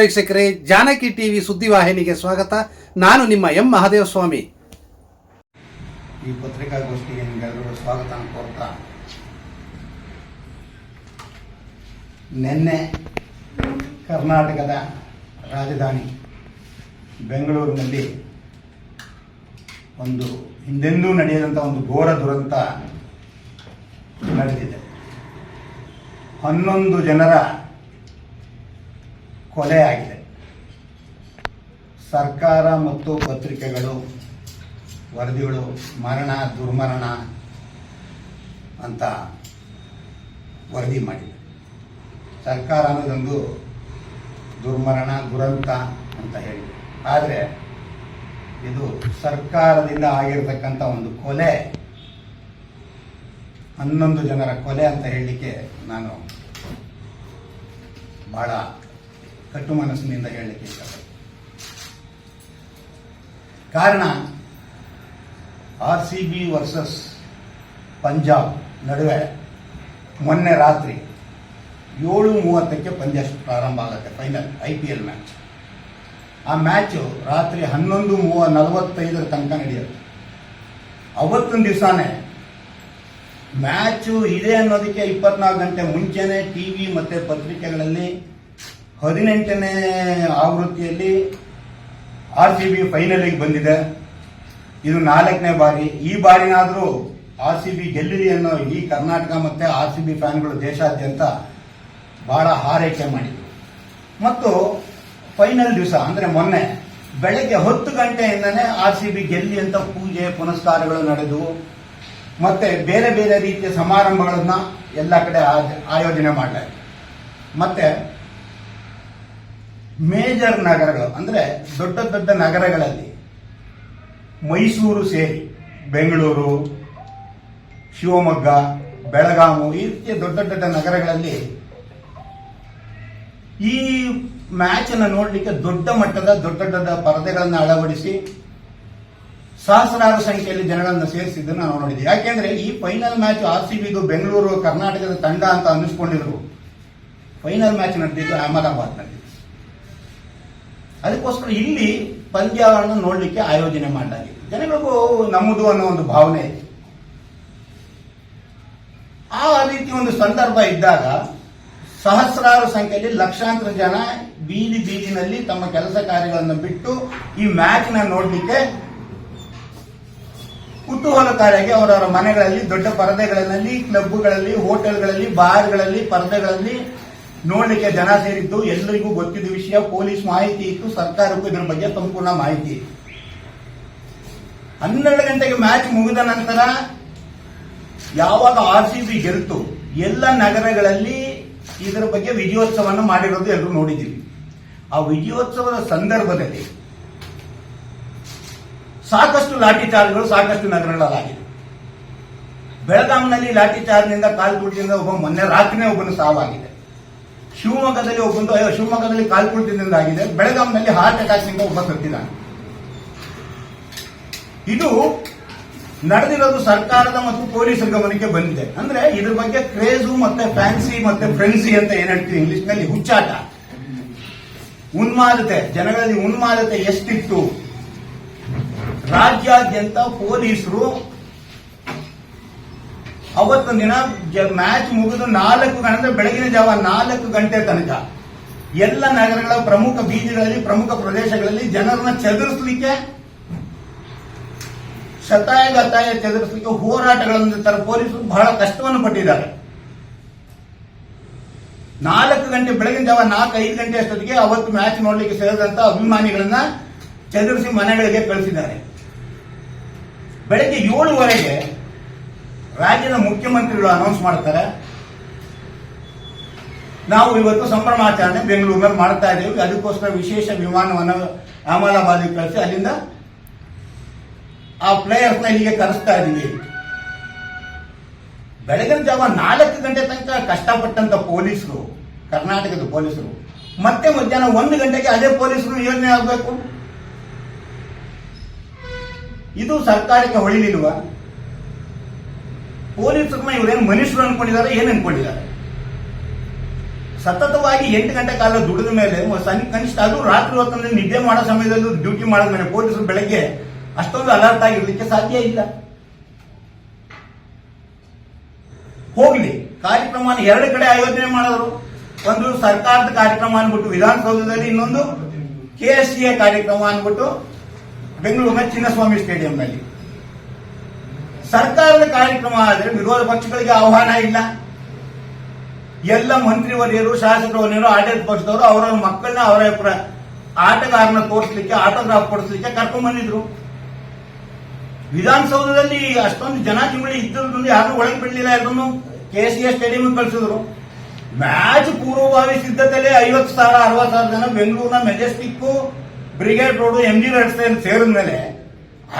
ವೀಕ್ಷಕರೇ, ಜಾನಕಿ ಟಿವಿ ಸುದ್ದಿವಾಹಿನಿಗೆ ಸ್ವಾಗತ. ನಾನು ನಿಮ್ಮ ಎಂ ಮಹಾದೇವ ಸ್ವಾಮಿ ಈ ಪತ್ರಿಕಾಗೋಷ್ಠಿಗೆ ನಿಮಗೆಲ್ಲರೂ ಸ್ವಾಗತ ಕೋರ್ತಾ ನಿನ್ನೆ ಕರ್ನಾಟಕದ ರಾಜಧಾನಿ ಬೆಂಗಳೂರಿನಲ್ಲಿ ಒಂದು ಹಿಂದೆಂದೂ ನಡೆಯದಂಥ ಒಂದು ಘೋರ ದುರಂತ ನಡೆದಿದೆ. ಹನ್ನೊಂದು ಜನರ ಕೊಲೆ ಆಗಿದೆ. ಸರ್ಕಾರ ಮತ್ತು ಪತ್ರಿಕೆಗಳು, ವರದಿಗಳು ಮರಣ, ದುರ್ಮರಣ ಅಂತ ವರದಿ ಮಾಡಿದೆ ಸರ್ಕಾರ ಅನ್ನೋದೊಂದು ದುರ್ಮರಣ, ದುರಂತ ಅಂತ ಹೇಳಿದೆ. ಆದರೆ ಇದು ಸರ್ಕಾರದಿಂದ ಆಗಿರತಕ್ಕಂಥ ಒಂದು ಕೊಲೆ, ಹನ್ನೊಂದು ಜನರ ಕೊಲೆ ಅಂತ ಹೇಳಲಿಕ್ಕೆ ನಾನು ಬಹಳ ಕಟ್ಟು ಮನಸ್ಸಿನಿಂದ ಹೇಳಲಿಕ್ಕೆ ಕಾರಣ R C B versus Punjab ನಡುವೆ ಮೊನ್ನೆ ರಾತ್ರಿ ಏಳು ಮೂವತ್ತಕ್ಕೆ ಪಂದ್ಯ ಪ್ರಾರಂಭ ಆಗುತ್ತೆ final I P L match ಆ ಮ್ಯಾಚು ರಾತ್ರಿ ಹನ್ನೊಂದು ಮೂವ ನಲವತ್ತೈದರ ತನಕ ನಡೆಯುತ್ತೆ. ಅವತ್ತಿನ ದಿವಸನೇ ಮ್ಯಾಚು ಇದೆ ಅನ್ನೋದಕ್ಕೆ ಇಪ್ಪತ್ನಾಲ್ಕು ಗಂಟೆ ಮುಂಚೆನೆ ಟಿ ವಿ ಮತ್ತು ಪತ್ರಿಕೆಗಳಲ್ಲಿ ಹದಿನೆಂಟನೇ ಆವೃತ್ತಿಯಲ್ಲಿ ಆರ್ ಸಿ ಬಿ ಫೈನಲಿಗೆ ಬಂದಿದೆ. ಇದು ನಾಲ್ಕನೇ ಬಾರಿ. ಈ ಬಾರಿನಾದರೂ ಆರ್ ಸಿ ಬಿ ಗೆಲ್ಲಿರಿ ಅನ್ನೋ ಈ ಕರ್ನಾಟಕ ಮತ್ತು ಆರ್ ಸಿ ಬಿ ಫ್ಯಾನ್ಗಳು ದೇಶಾದ್ಯಂತ ಬಹಳ ಹಾರೈಕೆ ಮಾಡಿದರು ಮತ್ತು ಫೈನಲ್ ದಿವಸ, ಅಂದರೆ ಮೊನ್ನೆ, ಬೆಳಗ್ಗೆ ಹತ್ತು ಗಂಟೆಯಿಂದನೇ ಆರ್ ಸಿ ಬಿ ಗೆಲ್ಲಿ ಅಂತ ಪೂಜೆ, ಪುನಸ್ಕಾರಗಳು ನಡೆದವು ಮತ್ತೆ ಬೇರೆ ಬೇರೆ ರೀತಿಯ ಸಮಾರಂಭಗಳನ್ನ ಎಲ್ಲ ಕಡೆ ಆಯೋಜನೆ ಮಾಡಲಾಯಿತು. ಮತ್ತೆ ಮೇಜರ್ ನಗರಗಳು, ಅಂದ್ರೆ ದೊಡ್ಡ ದೊಡ್ಡ ನಗರಗಳಲ್ಲಿ, ಮೈಸೂರು ಸೇರಿ, ಬೆಂಗಳೂರು, ಶಿವಮೊಗ್ಗ ಬೆಳಗಾವಿ ಈ ರೀತಿಯ ದೊಡ್ಡ ದೊಡ್ಡ ನಗರಗಳಲ್ಲಿ ಈ ಮ್ಯಾಚ್ ಅನ್ನು ನೋಡಲಿಕ್ಕೆ ದೊಡ್ಡ ಮಟ್ಟದ, ದೊಡ್ಡ ದೊಡ್ಡ ಪರದೆಗಳನ್ನು ಅಳವಡಿಸಿ ಸಹಸ್ರಾರು ಸಂಖ್ಯೆಯಲ್ಲಿ ಜನಗಳನ್ನು ಸೇರಿಸಿದ್ದನ್ನು ನಾವು ನೋಡಿದ್ದೀವಿ ಯಾಕೆಂದ್ರೆ ಈ ಫೈನಲ್ ಮ್ಯಾಚ್ ಆರ್ ಸಿ ಬಿದು ಬೆಂಗಳೂರು, ಕರ್ನಾಟಕದ ತಂಡ ಅಂತ ಅನ್ನಿಸ್ಕೊಂಡಿದ್ರು. ಫೈನಲ್ ಮ್ಯಾಚ್ ನಡೆದಿದ್ದು ಅಹಮದಾಬಾದ್ನಲ್ಲಿ. ಅದಕ್ಕೋಸ್ಕರ ಇಲ್ಲಿ ಪಂದ್ಯವನ್ನು ನೋಡಲಿಕ್ಕೆ ಆಯೋಜನೆ ಮಾಡಲಾಗಿದೆ. ಜನಗಳಿಗೂ ನಮ್ಮದು ಅನ್ನೋ ಒಂದು ಭಾವನೆ ಇದೆ. ಆ ರೀತಿ ಒಂದು ಸಂದರ್ಭ ಇದ್ದಾಗ ಸಹಸ್ರಾರು ಸಂಖ್ಯೆಯಲ್ಲಿ ಲಕ್ಷಾಂತರ ಜನ ಬೀದಿ ಬೀದಿನಲ್ಲಿ ತಮ್ಮ ಕೆಲಸ ಕಾರ್ಯಗಳನ್ನು ಬಿಟ್ಟು ಈ ಮ್ಯಾಚ್ನ ನೋಡಲಿಕ್ಕೆ ಕುತೂಹಲಕಾರಿಯಾಗಿ ಅವರವರ ಮನೆಗಳಲ್ಲಿ ದೊಡ್ಡ ಪರದೆಗಳಲ್ಲಿ ಕ್ಲಬ್ಗಳಲ್ಲಿ, ಹೋಟೆಲ್ಗಳಲ್ಲಿ, ಬಾರ್ಗಳಲ್ಲಿ, ಪರದೆಗಳಲ್ಲಿ ನೋಡಲಿಕ್ಕೆ ಜನ ಸೇರಿದ್ದು ಎಲ್ಲರಿಗೂ ಗೊತ್ತಿದ್ದ ವಿಷಯ, ಪೊಲೀಸ್ ಮಾಹಿತಿ ಇತ್ತು, ಸರ್ಕಾರಕ್ಕೂ ಇದರ ಬಗ್ಗೆ ಸಂಪೂರ್ಣ ಮಾಹಿತಿ ಇತ್ತು. ಹನ್ನೆರಡು ಗಂಟೆಗೆ ಮ್ಯಾಚ್ ಮುಗಿದ ನಂತರ ಯಾವಾಗ ಆರ್ ಸಿ ಬಿ ಗೆಲ್ತು, ಎಲ್ಲ ನಗರಗಳಲ್ಲಿ ಇದರ ಬಗ್ಗೆ ವಿಜಯೋತ್ಸವವನ್ನು ಮಾಡಿರೋದು ಎಲ್ಲರೂ ನೋಡಿದ್ದೀವಿ. ಆ ವಿಜಯೋತ್ಸವದ ಸಂದರ್ಭದಲ್ಲಿ ಸಾಕಷ್ಟು ಲಾಠಿ ಚಾರ್ಜ್ಗಳು ಸಾಕಷ್ಟು ನಗರಗಳಲ್ಲಾಗಿದೆ ಬೆಳಗಾಂನಲ್ಲಿ ಲಾಠಿ ಚಾರ್ಜ್ನಿಂದ ಕಾಲು ಒಬ್ಬ ಮೊನ್ನೆ ರಾತ್ರಿನೇ ಒಬ್ಬನು ಸಾವಾಗಿದೆ. ಶಿವಮೊಗ್ಗದಲ್ಲಿ ಒಬ್ಬಂದು ಅಯ್ಯೋ, ಶಿವಮೊಗ್ಗದಲ್ಲಿ ಕಾಲು ತುಳಿತದಿಂದ ಆಗಿದೆ ಬೆಳಗಾಂನಲ್ಲಿ ಹಾರ್ಟ್ ಅಟ್ಯಾಕ್ನಿಂದ ಒಬ್ಬ ಸತ್ತಿದ್ದಾನೆ. ಇದು ನಡೆದಿರೋದು ಸರ್ಕಾರದ ಮತ್ತು ಪೊಲೀಸರ ಗಮನಕ್ಕೆ ಬಂದಿದೆ. ಅಂದ್ರೆ ಇದ್ರ ಬಗ್ಗೆ ಕ್ರೇಜು ಮತ್ತೆ ಫ್ಯಾನ್ಸಿ ಮತ್ತೆ ಫ್ರೆನ್ಸಿ ಅಂತ ಏನ್ ಹೇಳ್ತೀವಿ ಇಂಗ್ಲಿಷ್ನಲ್ಲಿ ಹುಚ್ಚಾಟ. ಉನ್ಮಾದತೆ. ಜನಗಳಲ್ಲಿ ಉನ್ಮಾದತೆ ಎಷ್ಟಿತ್ತು? ರಾಜ್ಯಾದ್ಯಂತ ಪೊಲೀಸರು ಅವತ್ತೊಂದು ದಿನ ಮ್ಯಾಚ್ ಮುಗಿದು ನಾಲ್ಕು ಗಂಟೆ ಬೆಳಗಿನ ಜಾವ ನಾಲ್ಕು ಗಂಟೆ ತನಕ ಎಲ್ಲ ನಗರಗಳ ಪ್ರಮುಖ ಬೀದಿಗಳಲ್ಲಿ, ಪ್ರಮುಖ ಪ್ರದೇಶಗಳಲ್ಲಿ ಜನರನ್ನ ಚದುರಿಸಲಿಕ್ಕೆ, ಶತಾಯ ಗತಾಯ ಚದುರಿಸಲಿಕ್ಕೆ ಹೋರಾಟಗಳನ್ನು ತರ ಪೊಲೀಸರು ಬಹಳ ಕಷ್ಟವನ್ನು ಪಟ್ಟಿದ್ದಾರೆ. ನಾಲ್ಕು ಗಂಟೆ ಬೆಳಗಿನ ಜಾವ ನಾಲ್ಕು, ಐದು ಗಂಟೆ ಅಷ್ಟೊತ್ತಿಗೆ ಅವತ್ತು ಮ್ಯಾಚ್ ನೋಡಲಿಕ್ಕೆ ಸೇರಿದಂತ ಅಭಿಮಾನಿಗಳನ್ನ ಚದುರಿಸಿ ಮನೆಗಳಿಗೆ ಕಳಿಸಿದ್ದಾರೆ. ಬೆಳಗ್ಗೆ ಏಳುವರೆಗೆ ರಾಜ್ಯದ ಮುಖ್ಯಮಂತ್ರಿಗಳು ಅನೌನ್ಸ್ ಮಾಡ್ತಾರೆ. ನಾವು ಇವತ್ತು ಸಂಭ್ರಮಾಚರಣೆ ಬೆಂಗಳೂರಿನಲ್ಲಿ ಮಾಡ್ತಾ ಇದ್ದೀವಿ ಅದಕ್ಕೋಸ್ಕರ ವಿಶೇಷ ವಿಮಾನವನ್ನು ಅಹಮದಾಬಾದಿಗೆ ಕಳಿಸಿ ಅಲ್ಲಿಂದ ಆ ಪ್ಲೇಯರ್ಸ್ನ ಇಲ್ಲಿಗೆ ಕರೆಸ್ತಾ ಇದ್ದೀವಿ ಬೆಳಗಿನ ಜಾವ ನಾಲ್ಕು ಗಂಟೆ ತನಕ ಕಷ್ಟಪಟ್ಟಂತ ಪೊಲೀಸರು, ಕರ್ನಾಟಕದ ಪೊಲೀಸರು, ಮತ್ತೆ ಮಧ್ಯಾಹ್ನ ಒಂದು ಗಂಟೆಗೆ ಅದೇ ಪೊಲೀಸರು ಯೋಜನೆ ಆಗಬೇಕು. ಇದು ಸರ್ಕಾರಕ್ಕೆ ಹೊಳಿಲಿಲ್ವಾ? ಪೊಲೀಸರನ್ನ ಇವರೇನು ಮನುಷ್ಯರು ಅನ್ಕೊಂಡಿದ್ದಾರೆ ಏನ್ ಅನ್ಕೊಂಡಿದ್ದಾರೆ ಸತತವಾಗಿ ಎಂಟು ಗಂಟೆ ಕಾಲ ದುಡಿದ ಮೇಲೆ ಕನಿಷ್ಠ ಅದು ರಾತ್ರಿ ಹೊತ್ತಂದ್ರೆ ನಿದ್ದೆ ಮಾಡೋ ಸಮಯದಲ್ಲೂ ಡ್ಯೂಟಿ ಮಾಡಿದ ಮೇಲೆ ಪೊಲೀಸರು ಬೆಳಗ್ಗೆ ಅಷ್ಟೊಂದು ಅಲರ್ಟ್ ಆಗಿರ್ಲಿಕ್ಕೆ ಸಾಧ್ಯ ಇಲ್ಲ. ಹೋಗ್ಲಿ. ಕಾರ್ಯಕ್ರಮ ಎರಡು ಕಡೆ ಆಯೋಜನೆ ಮಾಡಿದ್ರು. ಒಂದು ಸರ್ಕಾರದ ಕಾರ್ಯಕ್ರಮ ಅನ್ಬಿಟ್ಟು ವಿಧಾನಸೌಧದಲ್ಲಿ, ಇನ್ನೊಂದು ಕೆ ಎಸ್ ಸಿ ಎ ಕಾರ್ಯಕ್ರಮ ಅನ್ಬಿಟ್ಟು ಬೆಂಗಳೂರಿನ ಚಿನ್ನಸ್ವಾಮಿ ಸ್ಟೇಡಿಯಂನಲ್ಲಿ. ಸರ್ಕಾರದ ಕಾರ್ಯಕ್ರಮ ಆದರೆ ವಿರೋಧ ಪಕ್ಷಗಳಿಗೆ ಆಹ್ವಾನ ಇಲ್ಲ. ಎಲ್ಲ ಮಂತ್ರಿವರ್ಯರು ಶಾಸಕರು ಆಡಳಿತ ಪಕ್ಷದವರು ಅವರ ಮಕ್ಕಳನ್ನ ಅವರ ಆಟಗಾರನ ತೋರಿಸಲಿಕ್ಕೆ ಆಟೋಗ್ರಾಫ್ ಕೊಡಿಸಲಿಕ್ಕೆ ಕರ್ಕೊಂಡು ಬಂದಿದ್ರು. ವಿಧಾನಸೌಧದಲ್ಲಿ ಅಷ್ಟೊಂದು ಜನ ಜಿಂಬಳಿ ಇದ್ದರು ಯಾರು ಒಳಗೆ ಬಿಡಲಿಲ್ಲ ಅದನ್ನು ಕೆ ಸಿ ಎಸ್ ಸ್ಟೇಡಿಯಂ ಕಳಿಸಿದ್ರು. ಮ್ಯಾಚ್ ಪೂರ್ವಭಾವಿ ಸಿದ್ಧತೆಯಲ್ಲಿ ಐವತ್ತು ಸಾವಿರ, ಅರವತ್ತು ಸಾವಿರ ಜನ ಬೆಂಗಳೂರಿನ Majestic brigade road M G ಸೇರಿದ ಮೇಲೆ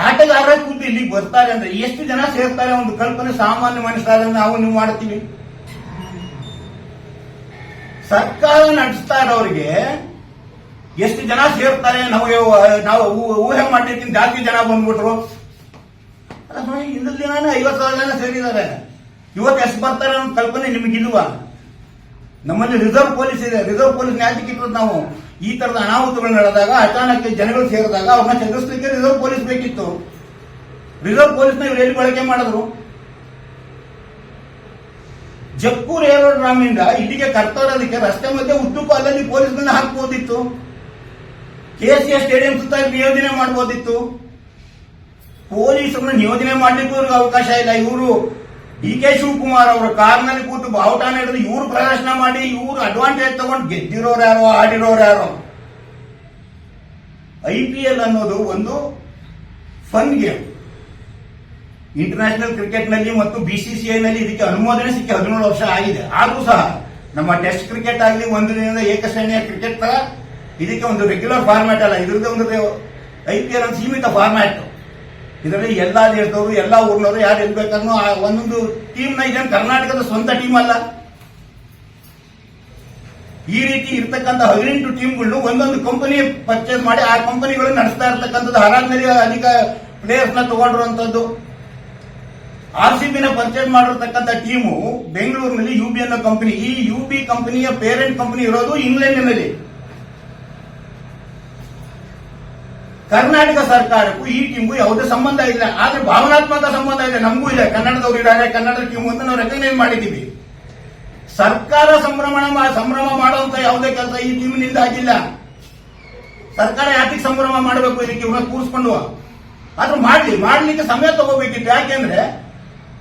ಆಟಗಾರರ ಕೂತು ಇಲ್ಲಿಗೆ ಬರ್ತಾರೆ ಅಂದ್ರೆ ಎಷ್ಟು ಜನ ಸೇರ್ತಾರೆ? ಒಂದು ಕಲ್ಪನೆ ಸಾಮಾನ್ಯ ಮನುಷ್ಯರಾದ್ರೆ ನಾವು ನೀವು ಮಾಡ್ತೀವಿ. ಸರ್ಕಾರ ನಡೆಸ್ತಾ ಇರೋರಿಗೆ ಎಷ್ಟು ಜನ ಸೇರ್ತಾರೆ? ನಾವು ನಾವು ಊಹೆ ಮಾಡಿರ್ತೀನಿ ಜಾಸ್ತಿ ಜನ ಬಂದ್ಬಿಟ್ರು. ಹಿಂದಿನ ದಿನಾನೇ ಐವತ್ತು ಸಾವಿರ ಜನ ಸೇರಿದ್ದಾರೆ. ಇವತ್ತು ಎಷ್ಟು ಬರ್ತಾರೆ ಅನ್ನೋ ಕಲ್ಪನೆ ನಿಮಗಿಲ್ವಾ? ನಮ್ಮಲ್ಲಿ ರಿಸರ್ವ್ ಪೊಲೀಸ್ ಇದೆ. ರಿಸರ್ವ್ ಪೊಲೀಸ್ ನ್ಯಾಯಕ್ಕೆ ಇಟ್ಟರು ನಾವು. ಈ ತರದ ಅನಾಹುತಗಳು ನಡೆದಾಗ ಅಚಾನಕ್ ಜನಗಳು ಸೇರಿದಾಗ ಅವ್ರನ್ನ ಚದುರಿಸಲಿಕ್ಕೆ ರಿಸರ್ವ್ ಪೊಲೀಸ್ ಬೇಕಿತ್ತು. ರಿಸರ್ವ್ ಪೊಲೀಸ್ನ ಇವ್ರು ಎಲ್ಲಿ ಬಳಕೆ ಮಾಡಿದ್ರು? ಜಕ್ಕೂರ್ ಏರೋಡ್ರಾಮಿಂದ ಇಲ್ಲಿಗೆ ಕರ್ತೋರೋದಕ್ಕೆ ರಸ್ತೆ ಮಧ್ಯೆ ಉದ್ದಕ್ಕೂ ಅಲ್ಲಲ್ಲಿ ಪೊಲೀಸ್ಗಳನ್ನ ಹಾಕ್ಬೋದಿತ್ತು. ಕೆ ಸಿ ಎಸ್ ಸ್ಟೇಡಿಯಂ ಸುತ್ತ ನಿಯೋಜನೆ ಮಾಡಬಹುದಿತ್ತು ಪೊಲೀಸರನ್ನ ನಿಯೋಜನೆ ಮಾಡ್ಲಿಕ್ಕೂ ಅವಕಾಶ ಇಲ್ಲ. ಇವರು ಡಿ ಕೆ ಶಿವಕುಮಾರ್ ಅವರು ಕಾರ್ನಲ್ಲಿ ಕೂತು ಬಾವುಟ ಹಿಡಿದು ಇವರು ಪ್ರದರ್ಶನ ಮಾಡಿ, ಇವರು ಅಡ್ವಾಂಟೇಜ್ ತಗೊಂಡು ಗೆದ್ದಿರೋರು ಯಾರೋ, ಆಡಿರೋರು ಯಾರೋ? ಐ ಪಿ ಎಲ್ ಅನ್ನೋದು ಒಂದು ಫನ್ ಗೇಮ್ ಇಂಟರ್ನ್ಯಾಷನಲ್ ಕ್ರಿಕೆಟ್ನಲ್ಲಿ ಮತ್ತು ಬಿಸಿಸಿಐ ನಲ್ಲಿ ಇದಕ್ಕೆ ಅನುಮೋದನೆ ಸಿಕ್ಕಿ ಹದಿನೇಳು ವರ್ಷ ಆಗಿದೆ. ಆದರೂ ಸಹ ನಮ್ಮ ಟೆಸ್ಟ್ ಕ್ರಿಕೆಟ್ ಆಗಲಿ ಒಂದು ದಿನದ ಏಕಶ್ರೇಣಿಯ ಕ್ರಿಕೆಟ್ ತರ ಇದಕ್ಕೆ ಒಂದು ರೆಗ್ಯುಲರ್ ಫಾರ್ಮ್ಯಾಟ್ ಅಲ್ಲ. ಇದ್ರದ್ದು ಒಂದು ಐ ಪಿ ಎಲ್ ಒಂದು ಸೀಮಿತ ಫಾರ್ಮ್ಯಾಟ್ ಇದರಲ್ಲಿ ಎಲ್ಲಾ ದೇಶದವರು, ಎಲ್ಲಾ ಊರ್ನವರು ಯಾರು ಆ ಒಂದೊಂದು ಟೀಮ್ನ ಇದೇನು ಕರ್ನಾಟಕದ ಸ್ವಂತ ಟೀಮ್ ಅಲ್ಲ. ಈ ರೀತಿ ಇರ್ತಕ್ಕಂಥ ಹದಿನೆಂಟು ಟೀಮ್ಗಳನ್ನು ಒಂದೊಂದು ಕಂಪನಿ ಪರ್ಚೇಸ್ ಮಾಡಿ ಆ ಕಂಪನಿಗಳು ನಡೆಸ್ತಾ ಇರ್ತಕ್ಕಂಥದ್ದು ಹರಾಜ್ನಲ್ಲಿ ಅಧಿಕ ಪ್ಲೇಯರ್ಸ್ನ ತಗೊಂಡಿರುವಂತದ್ದು ಆರ್ ಸಿ ಬಿನ ಪರ್ಚೇಸ್ ಮಾಡಿರ್ತಕ್ಕಂಥ ಟೀಮು ಬೆಂಗಳೂರಿನಲ್ಲಿ ಯು ಬಿ ಅನ್ನೋ ಕಂಪನಿ ಈ ಯು ಬಿ ಕಂಪನಿಯ ಪೇರೆಂಟ್ ಕಂಪನಿ ಇರೋದು ಇಂಗ್ಲೆಂಡ್ನಲ್ಲಿ ಕರ್ನಾಟಕ ಸರ್ಕಾರಕ್ಕೂ ಈ ಟೀಮ್ಗೂ ಯಾವುದೇ ಸಂಬಂಧ ಇಲ್ಲ. ಆದ್ರೆ ಭಾವನಾತ್ಮಕ ಸಂಬಂಧ ಇದೆ. ನಮಗೂ ಇದೆ. ಕನ್ನಡದವರು ಇದ್ದಾರೆ. ಕನ್ನಡ ಟೀಮ್ ಅಂತ ನಾವು ರೆಕಗ್ನೈಸ್ ಮಾಡಿದ್ದೀವಿ. ಸರ್ಕಾರ ಸಂಭ್ರಮಣ ಸಂಭ್ರಮ ಮಾಡುವಂತ ಯಾವುದೇ ಕೆಲಸ ಈ ಟೀಮಿನಿಂದ ಆಗಿಲ್ಲ. ಸರ್ಕಾರ ಯಾತಿಗೆ ಸಂಭ್ರಮ ಮಾಡಬೇಕು ಇದಕ್ಕೆ ಇವ್ರನ್ನ ಕೂರಿಸ್ಕೊಂಡು. ಆದ್ರೂ ಮಾಡ್ಲಿ. ಮಾಡ್ಲಿಕ್ಕೆ ಸಮಯ ತಗೋಬೇಕಿತ್ತು. ಯಾಕೆಂದ್ರೆ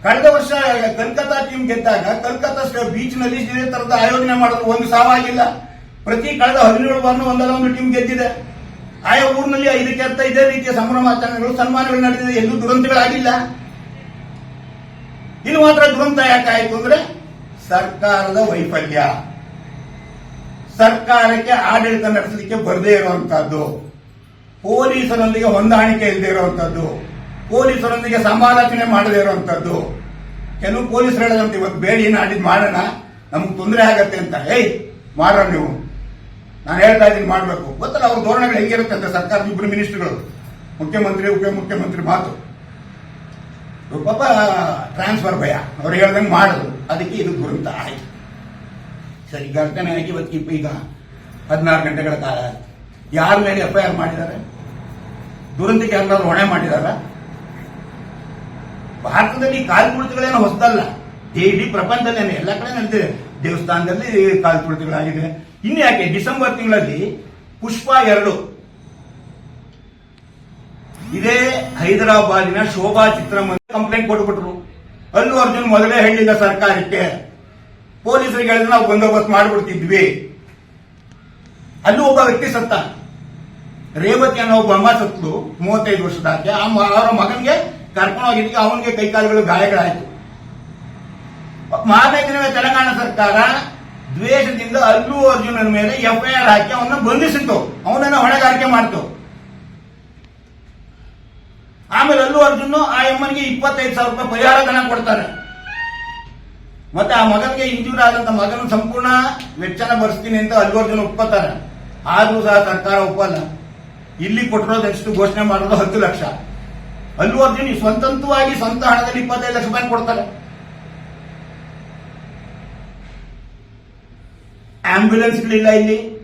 ಕಳೆದ ವರ್ಷ ಕಲ್ಕತ್ತಾ ಟೀಮ್ ಗೆದ್ದಾಗ ಕಲ್ಕತ್ತಾ ಬೀಚ್ನಲ್ಲಿ ಇದೇ ತರದ ಆಯೋಜನೆ ಮಾಡೋದು ಒಂದು ಸಾವಾಗಿಲ್ಲ. ಪ್ರತಿ ಕಳೆದ ಹದಿನೇಳು ಬಾರ್ನು ಒಂದಲ್ಲ ಒಂದು ಟೀಮ್ ಗೆದ್ದಿದೆ. ಆಯಾ ಊರಿನಲ್ಲಿ ಐದಕ್ಕೆ ಅಂತ ಇದೇ ರೀತಿಯ ಸಂಭ್ರಮಾಚರಣೆಗಳು ಸನ್ಮಾನಗಳು ನಡೆದಿದೆ. ಎಲ್ಲೂ ದುರಂತಗಳಾಗಿಲ್ಲ. ಇಲ್ಲಿ ಮಾತ್ರ ದುರಂತ ಯಾಕಾಯಿತು ಅಂದ್ರೆ ಸರ್ಕಾರದ ವೈಫಲ್ಯ. ಸರ್ಕಾರಕ್ಕೆ ಆಡಳಿತ ನಡೆಸಲಿಕ್ಕೆ ಬರದೇ ಇರುವಂತಹದ್ದು. ಪೊಲೀಸರೊಂದಿಗೆ ಹೊಂದಾಣಿಕೆ ಇಲ್ಲದೆ ಇರುವಂತಹದ್ದು. ಪೊಲೀಸರೊಂದಿಗೆ ಸಮಾಲೋಚನೆ ಮಾಡದೇ ಇರುವಂತಹದ್ದು. ಕೆಲವು ಪೊಲೀಸರು ಹೇಳದಂತೆ, ಇವತ್ತು ಬೇಡಿ ನಾಡಿದ್ ಮಾಡೋಣ. ನಮ್ಗೆ ತೊಂದರೆ ಆಗತ್ತೆ ಅಂತ. ಏಯ್ ಮಾಡೋಣ ನೀವು. ನಾನು ಹೇಳ್ತಾ ಇದ್ದೀನಿ ಮಾಡಬೇಕು. ಗೊತ್ತಲ್ಲ, ಅವ್ರ ಧೋರಣೆಗಳು ಹೆಂಗಿರುತ್ತೆ ಅಂತ ಸರ್ಕಾರದ ಇಬ್ಬರು ಮಿನಿಸ್ಟರ್ಗಳು. ಮುಖ್ಯಮಂತ್ರಿ, ಉಪಮುಖ್ಯಮಂತ್ರಿ ಮಾತು. ಪಾಪ ಟ್ರಾನ್ಸ್ಫರ್ ಭಯ. ಅವ್ರು ಹೇಳ್ದಂಗೆ ಮಾಡೋದು. ಅದಕ್ಕೆ ಇದು ದುರಂತ ಆಯ್ತು. ಸರಿ ಘಟನೆ ಆಗಿ ಇವತ್ತಿಪ್ಪ ಈಗ ಹದಿನಾರು ಗಂಟೆಗಳ ಕಾಲ. ಯಾರ ಮೇಲೆ ಎಫ್ ಐ ಆರ್ ಮಾಡಿದ್ದಾರೆ? ದುರಂತಕ್ಕೆ ಯಾರಾದ್ರೂ ಹೊಣೆ ಮಾಡಿದಾರ? ಭಾರತದಲ್ಲಿ ಕಾಲು ಕಾಲ್ಪುಳಿತಗಳೇನು ಹೊಸದಲ್ಲ. ಇಡೀ ಪ್ರಪಂಚದಲ್ಲೇನೆ. ಎಲ್ಲ ಕಡೆ ನಡೆದಿದೆ. ದೇವಸ್ಥಾನದಲ್ಲಿ ಕಾಲು ಕಾಲ್ಪುಳಿತಗಳಾಗಿದೆ ಇನ್ನು ಯಾಕೆ ಡಿಸೆಂಬರ್ ತಿಂಗಳಲ್ಲಿ ಪುಷ್ಪ ಎರಡು? ಇದೇ ಹೈದರಾಬಾದಿನ ಶೋಭಾ ಚಿತ್ರಮಂದಿರ ಕಂಪ್ಲೇಂಟ್ ಕೊಟ್ಬಿಟ್ರು ಅಲ್ಲೂ ಅರ್ಜುನ್ ಮೊದಲೇ ಹೇಳಿದ ಸರ್ಕಾರಕ್ಕೆ ಪೊಲೀಸರಿಗೆ ಹೇಳಿದ್ರೆ ನಾವು ಬಂದೋಬಸ್ತ್ ಮಾಡಿಬಿಡ್ತಿದ್ವಿ. ಅಲ್ಲೂ ಒಬ್ಬ ವ್ಯಕ್ತಿ ಸತ್ತ. ರೇವತಿ ಅನ್ನೋ ಒಬ್ಬ ಅಮ್ಮ ಸತ್ತು ಮೂವತ್ತೈದು ವರ್ಷದಾಕೆ ಆ ಅವರ ಮಗನಿಗೆ ಕರ್ಕೊಂಡು ಹೋಗಿದ್ದಕ್ಕೆ ಅವನಿಗೆ ಕೈಕಾಲುಗಳು ಗಾಯಗಳಾಯಿತು. ಮಾರನೇ ದಿನವೇ ತೆಲಂಗಾಣ ಸರ್ಕಾರ ದ್ವೇಷದಿಂದ ಅಲ್ಲು ಅರ್ಜುನನ ಮೇಲೆ ಎಫ್ಐಆರ್ ಹಾಕಿ ಅವನ್ನ ಬಂಧಿಸಿತ್ತು. ಅವನನ್ನ ಹೊಣೆಗಾರಿಕೆ ಮಾಡ್ತು. ಆಮೇಲೆ ಅಲ್ಲು ಅರ್ಜುನ್ ಆ ಅಮ್ಮನಿಗೆ ಇಪ್ಪತ್ತೈದು ಸಾವಿರ ರೂಪಾಯಿ ಪರಿಹಾರ ಧನ ಕೊಡ್ತಾರೆ ಮತ್ತೆ ಆ ಮಗನಿಗೆ ಇಂಜೂರ್ ಆದಂತ ಮಗನ ಸಂಪೂರ್ಣ ವೆಚ್ಚನ ಬರ್ಸ್ತೀನಿ ಅಂತ ಅಲ್ಲು ಅರ್ಜುನ್ ಒಪ್ಕೋತಾರೆ ಆದ್ರೂ ಸಹ ಸರ್ಕಾರ ಒಪ್ಪಲ್ಲ. ಇಲ್ಲಿ ಕೊಟ್ಟಿರೋದು ಎಷ್ಟು ಘೋಷಣೆ ಮಾಡೋದು ಹತ್ತು ಲಕ್ಷ. ಅಲ್ಲು ಅರ್ಜುನ್ ಈ ಸ್ವಂತಂತವಾಗಿ ಸ್ವಂತ ಹಣದಲ್ಲಿ ಇಪ್ಪತ್ತೈದು ಲಕ್ಷ ರೂಪಾಯಿ ಕೊಡ್ತಾರೆ ಆಂಬ್ಯುಲೆನ್ಸ್ಗಳಿಲ್ಲ ಇಲ್ಲಿ.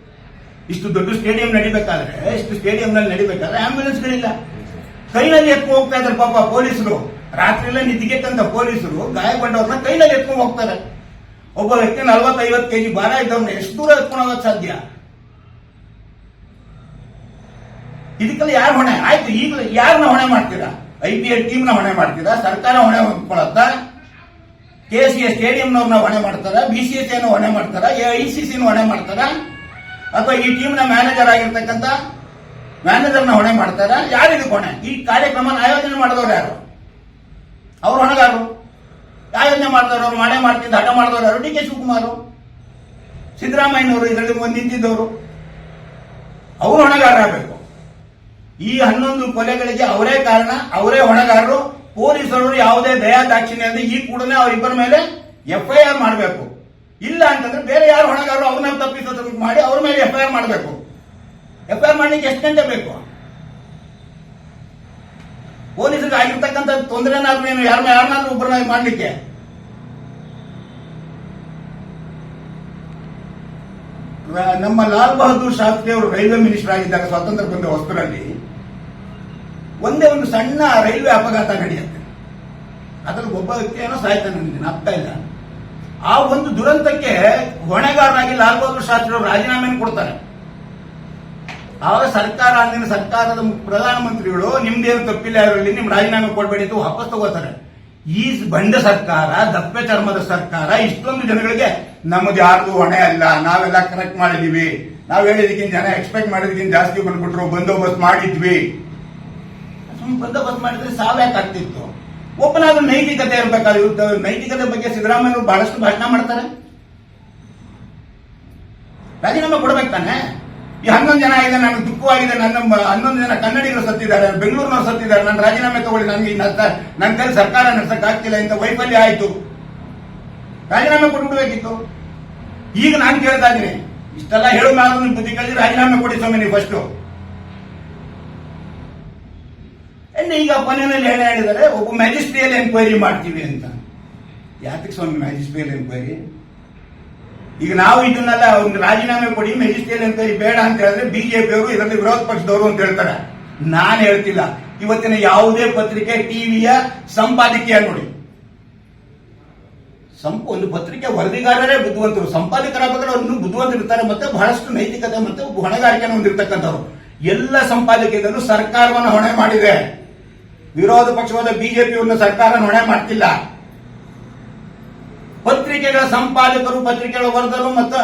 ಇಷ್ಟು ದೊಡ್ಡ ಸ್ಟೇಡಿಯಂ ನಡಿಬೇಕಾದ್ರೆ, ಇಷ್ಟು ಸ್ಟೇಡಿಯಂನಲ್ಲಿ ನಡಿಬೇಕಾದ್ರೆ ಆಂಬ್ಯುಲೆನ್ಸ್ಗಳಿಲ್ಲ. ಕೈನಲ್ಲಿ ಎತ್ಕೊಂಡು ಹೋಗ್ತಾ ಇದ್ದಾರೆ ಪಾಪ ಪೊಲೀಸರು. ರಾತ್ರಿ ಎಲ್ಲ ತಂದ ಪೊಲೀಸರು, ಗಾಯಗೊಂಡವ್ರನ್ನ ಕೈನಲ್ಲಿ ಎತ್ಕೊಂಡು ಹೋಗ್ತಾರೆ. ಒಬ್ಬ ವ್ಯಕ್ತಿ ನಲ್ವತ್ತೈವತ್ತು ಕೆಜಿ ಭಾರ ಇದ್ದವ್ನ, ಎಷ್ಟು ದೂರ ಎತ್ಕೊಂಡು ಹೋಗೋದು ಸಾಧ್ಯ? ಇದಕ್ಕೆಲ್ಲ ಯಾರು ಹೊಣೆ? ಆಯ್ತು ಈಗ ಯಾರನ್ನ ಹೊಣೆ ಮಾಡ್ತೀರಾ? ಐ ಪಿ ಎಲ್ ಟೀಮ್ನ ಹೊಣೆ ಮಾಡ್ತೀರಾ? ಸರ್ಕಾರ ಹೊಣೆ ಹೊಂದ್ಕೊಳತ್ತಾ ಕೆ ಸಿ ಎ ಸ್ಟೇಡಿಯಂನವ್ರನ್ನ ಹೊಣೆ ಮಾಡ್ತಾರ? ಬಿ ಸಿ ಎಸ್ ಎನ ಹೊಣೆ ಮಾಡ್ತಾರ? ಐ ಸಿ ಸಿ ಹೊಣೆ ಮಾಡ್ತಾರ? ಅಥವಾ ಈ ಟೀಮ್ನ ಮ್ಯಾನೇಜರ್ ಆಗಿರ್ತಕ್ಕಂಥ ಮ್ಯಾನೇಜರ್ನ ಹೊಣೆ ಮಾಡ್ತಾರ? ಯಾರು ಇದಕ್ಕೆ ಹೊಣೆ? ಈ ಕಾರ್ಯಕ್ರಮ ಆಯೋಜನೆ ಮಾಡಿದವ್ರು ಯಾರು? ಅವ್ರು ಹೊಣೆಗಾರರು. ಆಯೋಜನೆ ಮಾಡಿದವರು? ಅವ್ರು ಮಾಡೇ ಮಾಡ್ತಿದ್ದ ಹಠ ಮಾಡಿದವರು ಯಾರು? D K Shivakumar. ಸಿದ್ದರಾಮಯ್ಯನವರು ಇದರಲ್ಲಿ ಮುಂದೆ ನಿಂತಿದ್ದವರು. ಅವರು ಹೊಣೆಗಾರರಾಗಬೇಕು. ಈ ಹನ್ನೊಂದು ಕೊಲೆಗಳಿಗೆ ಅವರೇ ಕಾರಣ, ಅವರೇ ಹೊಣೆಗಾರರು. ಪೊಲೀಸರು ಯಾವುದೇ ದಯಾ ದಾಕ್ಷಿಣ್ಯ ಅಂದ್ರೆ ಈ ಕೂಡಲೇ ಅವರಿಬ್ಬರ ಮೇಲೆ ಎಫ್ಐಆರ್ ಮಾಡಬೇಕು. ಇಲ್ಲ ಅಂತಂದ್ರೆ ಬೇರೆ ಯಾರು ಹೊಣೆಗಾರರು ಅವ್ರನ್ನ ತಪ್ಪಿಸೋದ್ರ ಮಾಡಿ ಅವ್ರ ಮೇಲೆ ಎಫ್ಐಆರ್ ಮಾಡಬೇಕು. ಎಫ್ಐಆರ್ ಮಾಡ್ಲಿಕ್ಕೆ ಎಷ್ಟು ಗಂಟೆ ಬೇಕು? ಪೊಲೀಸರಿಗೆ ಆಗಿರ್ತಕ್ಕಂಥ ತೊಂದರೆನಾದ್ರೂ ಏನು? ಯಾರನ್ನ ಯಾರನ್ನಾದ್ರೂ ಒಬ್ಬರನ್ನ ಮಾಡ್ಲಿಕ್ಕೆ? ನಮ್ಮ ಲಾಲ್ ಬಹದ್ದೂರ್ ಶಾಸ್ತ್ರಿ ಅವರು ರೈಲ್ವೆ ಮಿನಿಸ್ಟರ್ ಆಗಿದ್ದಾಗ ಸ್ವಾತಂತ್ರ್ಯ ಬಂದ ಹೊಸರಲ್ಲಿ ಒಂದೇ ಒಂದು ಸಣ್ಣ ರೈಲ್ವೆ ಅಪಘಾತ ನಡೆಯುತ್ತೆ. ಅದರಲ್ಲಿ ಒಬ್ಬ ಏನೋ ಸಾಯ್ತಾನೆ ನನಗೆ ಅರ್ಥ ಇಲ್ಲ ಆ ಒಂದು ದುರಂತಕ್ಕೆ ಹೊಣೆಗಾರರಾಗಿ ಲಾಲ್ ಬಹದ್ದೂರ್ ಶಾಸ್ತ್ರಿ ಅವರು ರಾಜೀನಾಮೆಯನ್ನು ಕೊಡ್ತಾರೆ. ಆವಾಗ ಸರ್ಕಾರ, ಅಂದಿನ ಸರ್ಕಾರದ ಪ್ರಧಾನಮಂತ್ರಿಗಳು, ನಿಮ್ದೇನು ತಪ್ಪಿಲ್ಲ ಅದರಲ್ಲಿ ನಿಮ್ ರಾಜೀನಾಮೆ ಕೊಡಬೇಡಿ ಅಂತ ವಾಪಸ್ ತಗೋತಾರೆ. ಈ ಬಂಡ ಸರ್ಕಾರ, ದಪ್ಪೆ ಚರ್ಮದ ಸರ್ಕಾರ, ಇಷ್ಟೊಂದು ಜನಗಳಿಗೆ ನಮ್ದು ಯಾರಿಗೂ ಹೊಣೆ ಅಲ್ಲ, ನಾವೆಲ್ಲ ಕರೆಕ್ಟ್ ಮಾಡಿದೀವಿ ನಾವ್ ಹೇಳಿದಕ್ಕಿಂತ ಜನ ಎಕ್ಸ್ಪೆಕ್ಟ್ ಮಾಡಿದಕ್ಕಿಂತ ಜಾಸ್ತಿ ಬಂದ್ಬಿಟ್ರು, ಬಂದೋಬಸ್ತ್ ಮಾಡಿದ್ವಿ. ಬಂದೋಬಸ್ತ್ ಮಾಡಿದ್ರೆ ಸಾವ್ಯಾಕ್ ಆಗ್ತಿತ್ತು? ಒಬ್ಬನಾದ್ರೂ ನೈತಿಕತೆ ಇರ್ಬೇಕಾದ್ರೆ ಇವ್ರ್ದು ನೈತಿಕತೆ ಬಗ್ಗೆ ಸಿದ್ದರಾಮಯ್ಯ ಬಹಳಷ್ಟು ಭಾಷಣ ಮಾಡ್ತಾರೆ. ರಾಜೀನಾಮೆ ಕೊಡ್ಬೇಕು ತಾನೆ? ಈ ಹನ್ನೊಂದು ಜನ ಇದೆ ನನಗೆ ದುಃಖವಾಗಿದೆ ನನ್ನ ಹನ್ನೊಂದು ಜನ ಕನ್ನಡಿಗರು ಸತ್ತಿದ್ದಾರೆ, ಬೆಂಗಳೂರಿನವ್ರು ಸತ್ತಿದ್ದಾರೆ, ನಾನು ರಾಜೀನಾಮೆ ತಗೊಳ್ಳಿ, ನನಗೆ ನನ್ನ ಕೈ ಸರ್ಕಾರ ನಡೆಸಕ್ ಆಗ್ತಿಲ್ಲ, ಇಂಥ ವೈಫಲ್ಯ ಆಯ್ತು. ರಾಜೀನಾಮೆ ಕೊಟ್ಬಿಡ್ಬೇಕಿತ್ತು ಈಗ ನಾನು ಕೇಳ್ತಾ ಇದ್ದೀನಿ, ಇಷ್ಟೆಲ್ಲ ಹೇಳೋ ಬುದ್ಧಿ ಕಳಿಸಿ ರಾಜೀನಾಮೆ ಕೊಡಿ ಸ್ವಾಮಿ ನೀವು ಫಸ್ಟ್ ಈಗ ಕೊನೆಯಲ್ಲಿ ಹೇಳಿ ಹೇಳಿದರೆ, ಒಬ್ಬ ಮ್ಯಾಜಿಸ್ಟ್ರಿಯಲ್ ಎನ್ಕ್ವೈರಿ ಮಾಡ್ತೀವಿ ಅಂತ. ಯಾತಕ್ಕೆ ಸ್ವಾಮಿ ಮ್ಯಾಜಿಸ್ಟ್ರಿಯಲ್ ಎನ್ಕ್ವೈರಿ ಈಗ ನಾವು ಇದನ್ನೆಲ್ಲ ಒಂದು ರಾಜೀನಾಮೆ ಕೊಡಿ ಮೆಜಿಸ್ಟ್ರಿಯಲ್ ಎನ್ಕ್ವೈರಿ ಬೇಡ ಅಂತ ಹೇಳಿದ್ರೆ ಬಿಜೆಪಿ ಅವರು ಇದರಲ್ಲಿ ವಿರೋಧ ಪಕ್ಷದವರು ಅಂತ ಹೇಳ್ತಾರೆ. ನಾನು ಹೇಳ್ತಿಲ್ಲ. ಇವತ್ತಿನ ಯಾವುದೇ ಪತ್ರಿಕೆ ಟಿವಿಯ ಸಂಪಾದಕೀಯ ನೋಡಿ. ಸಂಪ, ಒಂದು ಪತ್ರಿಕೆ ವರದಿಗಾರರೇ ಬುದ್ಧಿವಂತರು. ಪದವ್ರನ್ನ ಬುದ್ಧವಂತರು ಬುದ್ಧಿವಂತರಿರ್ತಾರೆ ಮತ್ತೆ ಬಹಳಷ್ಟು ನೈತಿಕತೆ ಮತ್ತೆ ಹೊಣೆಗಾರಿಕೆಯನ್ನು ಹೊಂದಿರತಕ್ಕಂಥವ್ರು. ಎಲ್ಲ ಸಂಪಾದಕೀಯದಲ್ಲೂ ಸರ್ಕಾರವನ್ನು ಹೊಣೆ ಮಾಡಿದೆ. ವಿರೋಧ ಪಕ್ಷವಾದ ಬಿಜೆಪಿಯವ್ರನ್ನ ಸರ್ಕಾರ ಹೊಣೆ ಮಾಡ್ತಿಲ್ಲ. ಪತ್ರಿಕೆಗಳ ಸಂಪಾದಕರು, ಪತ್ರಿಕೆಗಳ ವರದರು ಮತ್ತು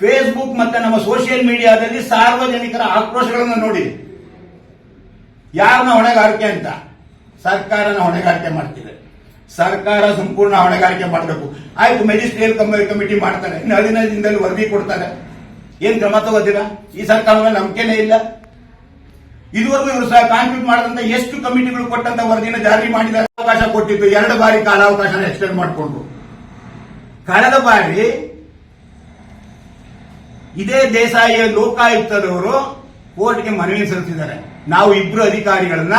ಫೇಸ್ಬುಕ್ ಮತ್ತೆ ನಮ್ಮ ಸೋಷಿಯಲ್ ಮೀಡಿಯಾದಲ್ಲಿ ಸಾರ್ವಜನಿಕರ ಆಕ್ರೋಶಗಳನ್ನು ನೋಡಿ. ಯಾರನ್ನ ಹೊಣೆಗಾರಿಕೆ ಅಂತ? ಸರ್ಕಾರನ ಹೊಣೆಗಾರಿಕೆ ಮಾಡ್ತಿದೆ ಸರ್ಕಾರ ಸಂಪೂರ್ಣ ಹೊಣೆಗಾರಿಕೆ ಮಾಡಬೇಕು. ಆಯ್ತು ಮೆಜಿಸ್ಟ್ರಿಯಲ್ ಕಮಿಟಿ ಮಾಡ್ತಾರೆ. ಇನ್ನು ಹದಿನೈದು ದಿನದಲ್ಲಿ ವರದಿ ಕೊಡ್ತಾರೆ. ಏನ್ ಕ್ರಮ ತಗೋತೀರಾ? ಈ ಸರ್ಕಾರದ ನಂಬಿಕೆನೇ ಇಲ್ಲ. ಇದುವರೆಗೂ ಇವರು ಸಹ ಕಾನ್ಸ್ಟಿಟ್ಯೂಟ್ ಮಾಡಿದಂತ ಎಷ್ಟು ಕಮಿಟಿಗಳು ಕೊಟ್ಟಂತ ವರದಿಯನ್ನು ಜಾರಿ ಮಾಡಿದ ಅವಕಾಶ ಕೊಟ್ಟಿದ್ದು ಎರಡು ಬಾರಿ ಕಾಲಾವಕಾಶ ಎಕ್ಸ್ಟೆಂಡ್ ಮಾಡಿಕೊಂಡ್ರು ಕಳೆದ ಬಾರಿ ಇದೇ ದೇಸಾಯಿಯ ಲೋಕಾಯುಕ್ತದವರು ಕೋರ್ಟ್ಗೆ ಮನವಿ ಸಲ್ಲಿಸಿದ್ದಾರೆ. ನಾವು ಇಬ್ರು ಅಧಿಕಾರಿಗಳನ್ನ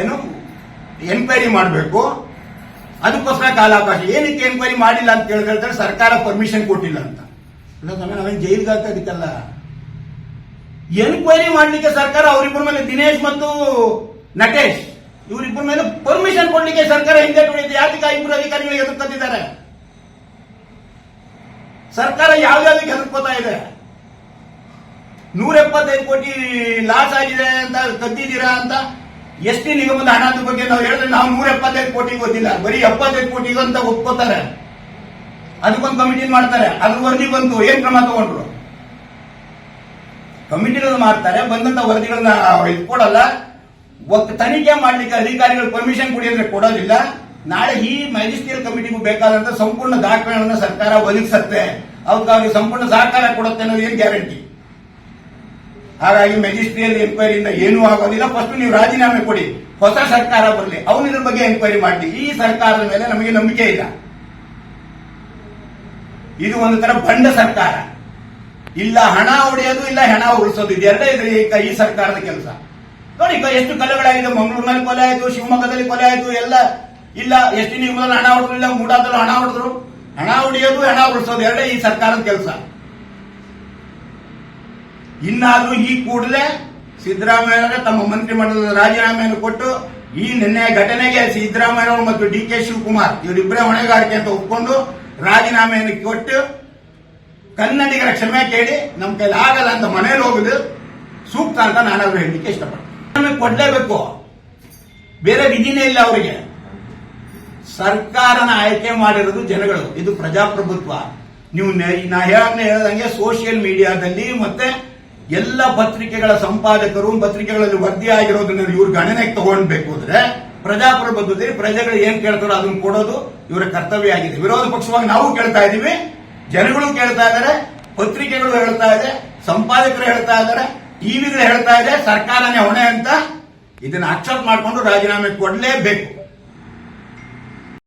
ಏನು, ಎನ್ಕ್ವೈರಿ ಮಾಡಬೇಕು. ಅದಕ್ಕೋಸ್ಕರ ಕಾಲಾವಕಾಶ. ಏನಕ್ಕೆ ಎನ್ಕ್ವೈರಿ ಮಾಡಿಲ್ಲ ಅಂತ ಕೇಳಿದ್ರೆ ಸರ್ಕಾರ ಪರ್ಮಿಷನ್ ಕೊಟ್ಟಿಲ್ಲ ಅಂತ. ನಾವೇನು ಜೈಲಿಗೆ ಹಾಕೋದಕ್ಕಲ್ಲ ಎನ್ಕ್ವೈರಿ ಮಾಡಲಿಕ್ಕೆ ಸರ್ಕಾರ ಅವರಿಬ್ಬರ ಮೇಲೆ ದಿನೇಶ್ ಮತ್ತು ನಟೇಶ್ ಇವರಿಬ್ಬರ ಮೇಲೆ ಪರ್ಮಿಷನ್ ಕೊಡಲಿಕ್ಕೆ ಸರ್ಕಾರ ಹಿಂದೆ ಹೊಡೆಯುತ್ತೆ ಯಾಕೆ ಇಬ್ಬರು ಅಧಿಕಾರಿಗಳು ಎದುರ್ಕೊತಿದ್ದಾರೆ ಸರ್ಕಾರ ಯಾವ್ದಾದ್ರು ಹೆದರ್ಕೋತಾ ಇದೆ? ನೂರ ಎಪ್ಪತ್ತೈದು ಕೋಟಿ ಲಾಸ್ ಆಗಿದೆ ಅಂತ ಕದ್ದಿದ್ದೀರಾ ಅಂತ ಎಸ್ ಟಿ ನಿಗಮದ ಹಣದ ಬಗ್ಗೆ ನಾವು ಹೇಳಿದ್ರೆ ನಾವು ನೂರ ಎಪ್ಪತ್ತೈದು ಕೋಟಿ ಗೊತ್ತಿಲ್ಲ ಬರೀ ಎಪ್ಪತ್ತೈದು ಕೋಟಿ ಅಂತ ಒಪ್ಕೋತಾರೆ. ಅದಕ್ಕೊಂದು ಕಮಿಟಿ ಮಾಡ್ತಾರೆ. ಅದ್ರ ವರದಿ ಬಂತು. ಏನ್ ಕ್ರಮ ತಗೊಂಡ್ರು? ಕಮಿಟಿಗಳನ್ನು ಮಾಡ್ತಾರೆ, ಬಂದಂತ ವರದಿಗಳನ್ನ ಕೊಡಲ್ಲ. ತನಿಖೆ ಮಾಡ್ಲಿಕ್ಕೆ ಅಧಿಕಾರಿಗಳು ಪರ್ಮಿಷನ್ ಕೊಡಿ ಅಂದ್ರೆ ಕೊಡೋದಿಲ್ಲ. ನಾಳೆ ಈ ಮ್ಯಾಜಿಸ್ಟ್ರಿಯಲ್ ಕಮಿಟಿಗೂ ಬೇಕಾದಂತ ಸಂಪೂರ್ಣ ದಾಖಲೆಗಳನ್ನು ಸರ್ಕಾರ ಒದಗಿಸುತ್ತೆ. ಅವಕ್ಕಾಗಿ ಸಂಪೂರ್ಣ ಸಹಕಾರ ಕೊಡುತ್ತೆ ಅನ್ನೋದು ಏನ್ ಗ್ಯಾರಂಟಿ ಹಾಗಾಗಿ ಮ್ಯಾಜಿಸ್ಟ್ರಿಯಲ್ ಎನ್ಕ್ವೈರಿಯಿಂದ ಏನೂ ಆಗೋದಿಲ್ಲ. ಫಸ್ಟ್ ನೀವು ರಾಜೀನಾಮೆ ಕೊಡಿ. ಹೊಸ ಸರ್ಕಾರ ಬರಲಿ. ಅವನು ಇದ್ರ ಬಗ್ಗೆ ಎನ್ಕ್ವೈರಿ ಮಾಡಲಿ. ಈ ಸರ್ಕಾರದ ಮೇಲೆ ನಮಗೆ ನಂಬಿಕೆ ಇಲ್ಲ. ಇದು ಒಂದು ತರ ಬಂಡ ಸರ್ಕಾರ. ಇಲ್ಲ ಹಣ ಹೊಡೆಯೋದು, ಇಲ್ಲ ಹೆಣ ಉಳಿಸೋದು. ಇದೆರಡೇ ಇದ್ರೆ ಈ ಸರ್ಕಾರದ ಕೆಲಸ. ನೋಡಿ ಎಷ್ಟು ಕೊಲೆಗಳಾಗಿದೆ ಮಂಗಳೂರಿನಲ್ಲಿ ಕೊಲೆ ಆಯಿತು, ಶಿವಮೊಗ್ಗದಲ್ಲಿ ಕೊಲೆ ಆಯಿತು, ಎಲ್ಲ. ಇಲ್ಲ, ಎಷ್ಟು ನಿಗಮದಲ್ಲಿ ಹಣ ಹೊಡೆದ್ರು, ಇಲ್ಲ ಮೂಡಾದಲ್ಲಿ ಹಣ ಹೊಡೆದ್ರು. ಹಣ ಹೊಡೆಯೋದು, ಹಣ ಉಳಿಸೋದು, ಎರಡೇ ಈ ಸರ್ಕಾರದ ಕೆಲಸ. ಇನ್ನಾದ್ರೂ ಈ ಕೂಡಲೇ ಸಿದ್ದರಾಮಯ್ಯ ತಮ್ಮ ಮಂತ್ರಿಮಂಡಲದ ರಾಜೀನಾಮೆಯನ್ನು ಕೊಟ್ಟು ಈ ನಿನ್ನೆ ಘಟನೆಗೆ ಸಿದ್ದರಾಮಯ್ಯ ಮತ್ತು ಡಿ ಕೆ ಶಿವಕುಮಾರ್, ಇವರಿಬ್ಬರೇ ಹೊಣೆಗಾರಿಕೆ ಅಂತ ಒಪ್ಪಿಕೊಂಡು ರಾಜೀನಾಮೆಯನ್ನು ಕೊಟ್ಟು ಕನ್ನಡಿಗರ ಕ್ಷಮೆ ಕೇಳಿ ನಮ್ಮ ಕೈಲಿ ಆಗಲ್ಲ ಅಂತ ಮನೇಲಿ ಹೋಗುದು ಸೂಕ್ತ ಅಂತ ನಾನಾದ್ರೂ ಹೇಳಲಿಕ್ಕೆ ಇಷ್ಟಪಡ್ತೀನಿ. ಕೊಡ್ಲೇಬೇಕು. ಬೇರೆ ವಿಧಿನೇ ಇಲ್ಲ ಅವರಿಗೆ. ಸರ್ಕಾರನ ಆಯ್ಕೆ ಮಾಡಿರೋದು ಜನಗಳು. ಇದು ಪ್ರಜಾಪ್ರಭುತ್ವ. ನೀವು ನೆ- ಹೇಳಂಗೆ ಹೇಳ್ದಂಗೆ ಸೋಷಿಯಲ್ ಮೀಡಿಯಾದಲ್ಲಿ ಮತ್ತೆ ಎಲ್ಲ ಪತ್ರಿಕೆಗಳ ಸಂಪಾದಕರು ಪತ್ರಿಕೆಗಳಲ್ಲಿ ವರದಿ ಆಗಿರೋದನ್ನ ಇವ್ರು ಗಣನೆಗೆ ತಗೊಳ್ಬೇಕು ಅಂದ್ರೆ ಪ್ರಜಾಪ್ರಭುತ್ವದಲ್ಲಿ ಪ್ರಜೆಗಳು ಏನ್ ಕೇಳ್ತಾರೋ ಅದನ್ನ ಕೊಡೋದು ಇವರ ಕರ್ತವ್ಯ ಆಗಿದೆ. ವಿರೋಧ ಪಕ್ಷವಾಗಿ ನಾವು ಕೇಳ್ತಾ ಇದೀವಿ ಜನಗಳು ಕೇಳ್ತಾ ಇದ್ದಾರೆ ಪತ್ರಿಕೆಗಳು ಹೇಳ್ತಾ ಇದೆ, ಸಂಪಾದಕರು ಹೇಳ್ತಾ ಇದ್ದಾರೆ ಟಿವಿಗಳು ಹೇಳ್ತಾ ಇದೆ, ಸರ್ಕಾರನೇ ಹೊಣೆ ಅಂತ ಇದನ್ನ ಅಕ್ಸೆಪ್ಟ್ ಮಾಡ್ಕೊಂಡು ರಾಜೀನಾಮೆ ಕೊಡಲೇಬೇಕು.